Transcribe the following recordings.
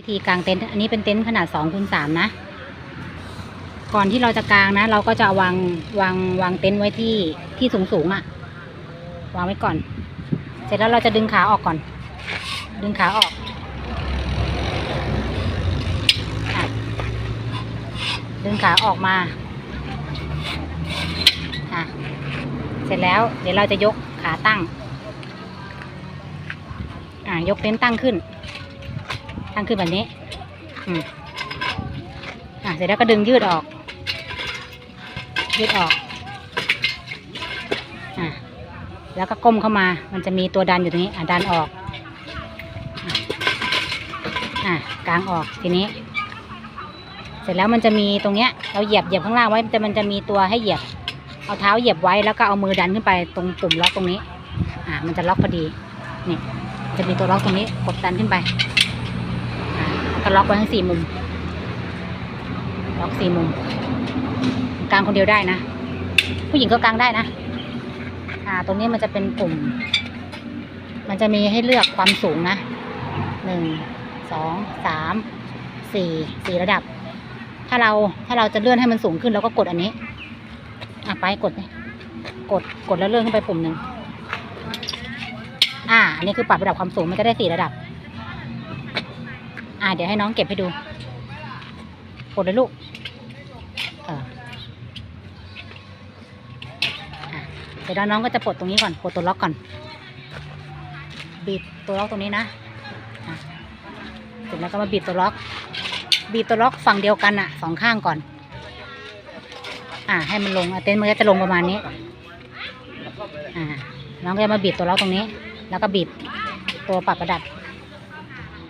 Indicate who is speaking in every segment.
Speaker 1: วิธีกางเต็นท์อันนี้เป็นเต็นท์ขนาด2คูณ3นะ ก่อนที่เราจะกางนะ เราก็จะวางวางวางเต็นท์ไว้ที่ที่สูงสูงอะวางไว้ก่อน เสร็จแล้วเราจะดึงขาออกก่อน ดึงขาออกอดึงขาออกมาอะเสร็จแล้ว เดี๋ยวเราจะยกขาตั้ง อะยกเต็นท์ตั้งขึ้น ตั้งขึ้นแบบนี้ อืมอะเสร็จแล้วก็ดึงยืดออก ยืดออก อะแล้วก็ก้มเข้ามา มันจะมีตัวดันอยู่ตรงนี้ อะดันออก อะอะกางออกทีนี้ เสร็จแล้วมันจะมีตรงเนี้ย เราเหยียบเหยียบข้างล่างไว้แต่มันจะมีตัวให้เหยียบ เอาเท้าเหยียบไว้แล้วก็เอามือดันขึ้นไปตรงปุ่มล็อกตรงนี้ อะมันจะล็อกพอดี นี่ จะมีตัวล็อกตรงนี้กดดันขึ้นไป ก็ล็อกไว้ทั้งสี่มุม ล็อกสี่มุม กลางคนเดียวได้นะ ผู้หญิงก็กลางได้นะ อ่า ตรงนี้มันจะเป็นปุ่ม มันจะมีให้เลือกความสูงนะ หนึ่ง สอง สาม สี่ สี่ระดับ ถ้าเรา ถ้าเราจะเลื่อนให้มันสูงขึ้นเราก็กดอันนี้ อะไปกดนี่กด กดแล้วเลื่อนขึ้นไปปุ่มหนึ่ง อ่า อันนี้คือปรับระดับความสูงมันจะได้สี่ระดับ อ่าเดี๋ยวให้น้องเก็บให้ดูกดเลยลูกเออเดี๋ยวน้องก็จะปลดตรงนี้ก่อนปลดตัวล็อกก่อน บีบตัวล็อกตรงนี้นะเสร็จแล้วก็มาบีบตัวล็อก บีบตัวล็อกฝั่งเดียวกันอะสองข้างก่อน อ่า ให้มันลงเต็นท์มันก็จะลงประมาณนี้ อ่าน้องก็จะมาบีบตัวล็อกตรงนี้ แล้วก็บีบตัวปรับระดับ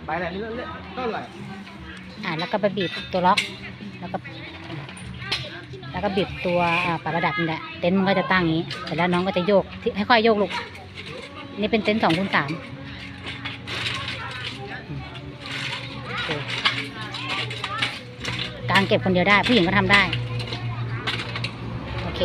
Speaker 2: ไปไหนเรื่อยๆก็ไหล
Speaker 1: อ่าแล้วก็ไปบีบตัวล็อก แล้วก็ แล้วก็บีบตัวอ่าปรับระดับนี่แหละเต็นท์มันก็จะตั้งอย่างนี้เสร็จแล้วน้องก็จะโยกที่ให้ค่อยโยกลูกนี่เป็นเต็นท์สองคูณสามกางเก็บคนเดียวได้ ผู้หญิงก็ทำได้ โอเค